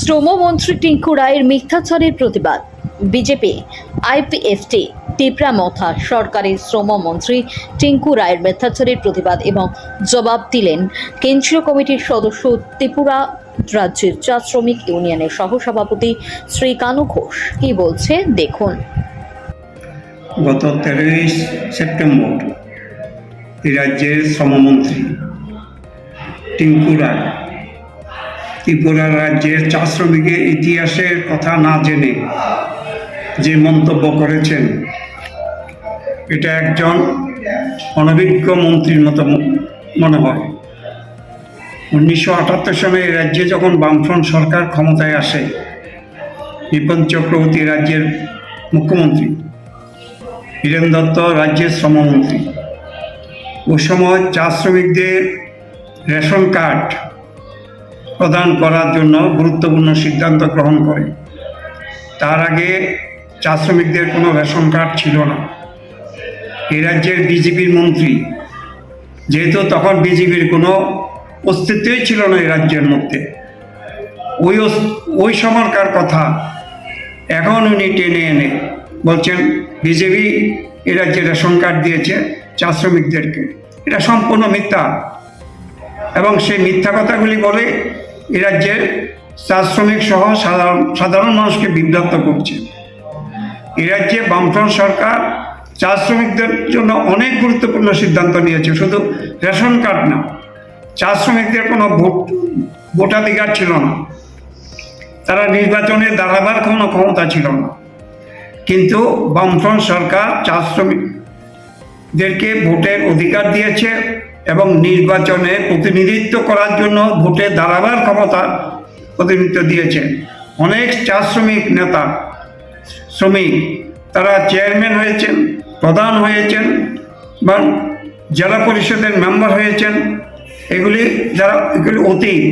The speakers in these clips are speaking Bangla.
শ্রমমন্ত্রী টিঙ্কু রায়ের মিথ্যাচারের প্রতিবাদ। বিজেপি, আইপিএফটি টিপরা মথা সরকারের শ্রমমন্ত্রী টিঙ্কু রায়ের মিথ্যাচারের প্রতিবাদ এবং জবাব দিলেন কেন্দ্রীয় কমিটির সদস্য ত্রিপুরা রাজ্যের চা শ্রমিক ইউনিয়নের সহসভাপতি শ্রী কানু ঘোষ। কি বলছে? দেখুন। গত তেরোই সেপ্টেম্বর রাজ্যের শ্রমমন্ত্রী টিঙ্কু রায় ত্রিপুরা রাজ্যের চা শ্রমিকের ইতিহাসের কথা না জেনে যে মন্তব্য করেছেন, এটা একজন অনভিজ্ঞ মন্ত্রীর মতো মনে হয়। উনিশশো আটাত্তর সালে রাজ্যে যখন বামফ্রন্ট সরকার ক্ষমতায় আসে, বিপন চক্রবর্তী রাজ্যের মুখ্যমন্ত্রী বীরেন দত্ত রাজ্যের শ্রমমন্ত্রী। ও সময় চা শ্রমিকদের রেশন কার্ড প্রদান করার জন্য গুরুত্বপূর্ণ সিদ্ধান্ত গ্রহণ করে। তার আগে চা শ্রমিকদের কোনো রেশন কার্ড ছিল না। এ রাজ্যের বিজেপির মন্ত্রী, যেহেতু তখন বিজেপির কোনো অস্তিত্বই ছিল না এই রাজ্যের মধ্যে, ওই ওই সময়কার কথা এখন উনি টেনে এনে বলছেন, বিজেপি এ রাজ্যে রেশন কার্ড দিয়েছে চা শ্রমিকদেরকে। এটা সম্পূর্ণ মিথ্যা। এবং সেই মিথ্যা কথাগুলি বলে এ রাজ্যের চা শ্রমিক সহ সাধারণ সাধারণ মানুষকে বিভ্রান্ত করছে। এ রাজ্যে বামফ্রন্ট সরকার চা শ্রমিকদের জন্য অনেক গুরুত্বপূর্ণ সিদ্ধান্ত নিয়েছে, শুধু রেশন কার্ড না চা শ্রমিকদের কোনো ভোট, ভোটাধিকার ছিল না। তারা নির্বাচনে দাঁড়াবার কোনো ক্ষমতা ছিল না। কিন্তু বামফ্রন্ট সরকার চা শ্রমিকদেরকে ভোটের অধিকার দিয়েছে এবং নির্বাচনে প্রতিনিধিত্ব করার জন্য ভোটে দাঁড়াবার ক্ষমতা প্রতিনিধিত্ব দিয়েছে। অনেক চা শ্রমিক নেতা, শ্রমিক, তারা চেয়ারম্যান হয়েছেন, প্রধান হয়েছেন বা জেলা পরিষদের মেম্বার হয়েছেন। এগুলি যারা, এগুলি অতীত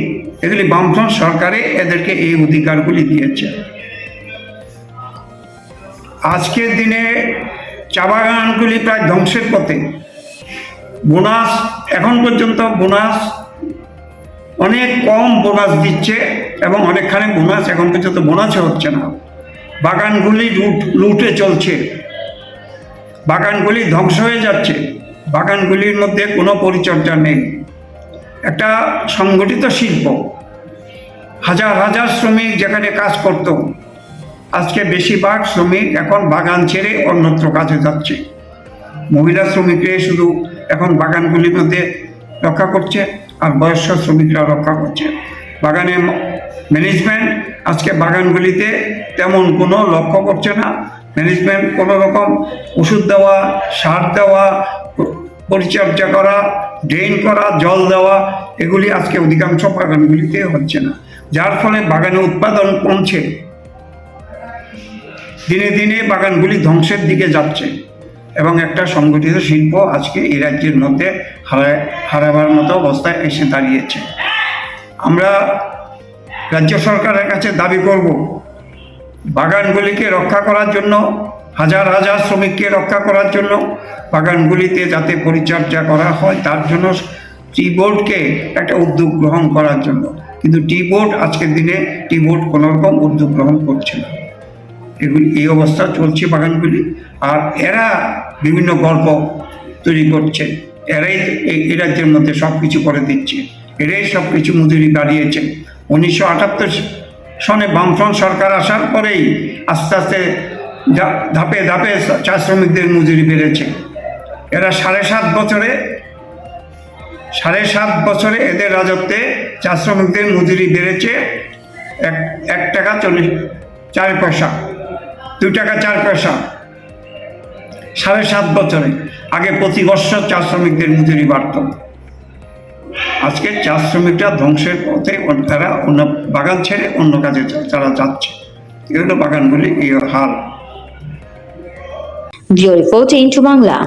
এগুলি বামফ্রন্ট সরকারে এদেরকে এই অধিকারগুলি দিয়েছে। আজকের দিনে চা বাগানগুলি প্রায় ধ্বংসের পথে। বোনাস, এখন পর্যন্ত বোনাস, অনেক কম বোনাস দিচ্ছে এবং অনেকখানি বোনাস এখন পর্যন্ত বোনাসও হচ্ছে না। বাগানগুলি লুট, লুটে চলছে। বাগানগুলি ধ্বংস হয়ে যাচ্ছে। বাগানগুলির মধ্যে কোনো পরিচর্যা নেই। একটা সংগঠিত শিল্প। হাজার হাজার শ্রমিক যেখানে কাজ করত। আজকে বেশিরভাগ শ্রমিক এখন বাগান ছেড়ে অন্যত্র কাজে যাচ্ছে। মহিলা শ্রমিকরা শুধু এখন বাগানগুলির মধ্যে রক্ষা করছে আর বয়স্ক শ্রমিকরা রক্ষা করছে। বাগানে ম্যানেজমেন্ট আজকে বাগানগুলিতে তেমন কোনো লক্ষ্য করছে না। ম্যানেজমেন্ট কোনো রকম ওষুধ দেওয়া, সার দেওয়া পরিচর্যা করা ড্রেন করা, জল দেওয়া, এগুলি আজকে অধিকাংশ বাগানগুলিতে হচ্ছে না। যার ফলে বাগানে উৎপাদন কমছে। দিনে দিনে বাগানগুলি ধ্বংসের দিকে যাচ্ছে। এবং একটা সংগঠিত শিল্প আজকে এই রাজ্যের মধ্যে হারায়, হারাবার মতো অবস্থায় এসে দাঁড়িয়েছে। আমরা রাজ্য সরকারের কাছে দাবি করব, বাগানগুলিকে রক্ষা করার জন্য, হাজার হাজার শ্রমিককে রক্ষা করার জন্য, বাগানগুলিতে যাতে পরিচর্যা করা হয়, তার জন্য টি বোর্ডকে একটা উদ্যোগ গ্রহণ করার জন্য। কিন্তু টি বোর্ড আজকের দিনে টি বোর্ড কোনো রকম উদ্যোগ গ্রহণ করছে না। এগুলি এই অবস্থা চলছে বাগানগুলি। আর এরা বিভিন্ন গল্প তৈরি করছে। এরাই এই রাজ্যের মধ্যে সব কিছু করে দিচ্ছে। এরাই সব কিছু মজুরি বাড়িয়েছে উনিশশো আটাত্তর সনে বামফ্রন্ট সরকার আসার পরেই আস্তে আস্তে ধাপে ধাপে চা শ্রমিকদের মজুরি বেড়েছে। এরা সাড়ে সাত বছরে, সাড়ে সাত বছরে এদের রাজত্বে চা শ্রমিকদের মজুরি বেড়েছে এক এক টাকা চল্লিশ, চার পয়সা। দুই টাকা চার পয়সা। সাড়ে সাত বছরে। আগে প্রতি বছর চা শ্রমিকদের মজুরি বাড়ত। আজকে চা শ্রমিকরা ধ্বংসের পথে তারা অন্য বাগান ছেড়ে অন্য কাজে তারা যাচ্ছে। এগুলো বাগানগুলি এই হাল। Report into Bangla.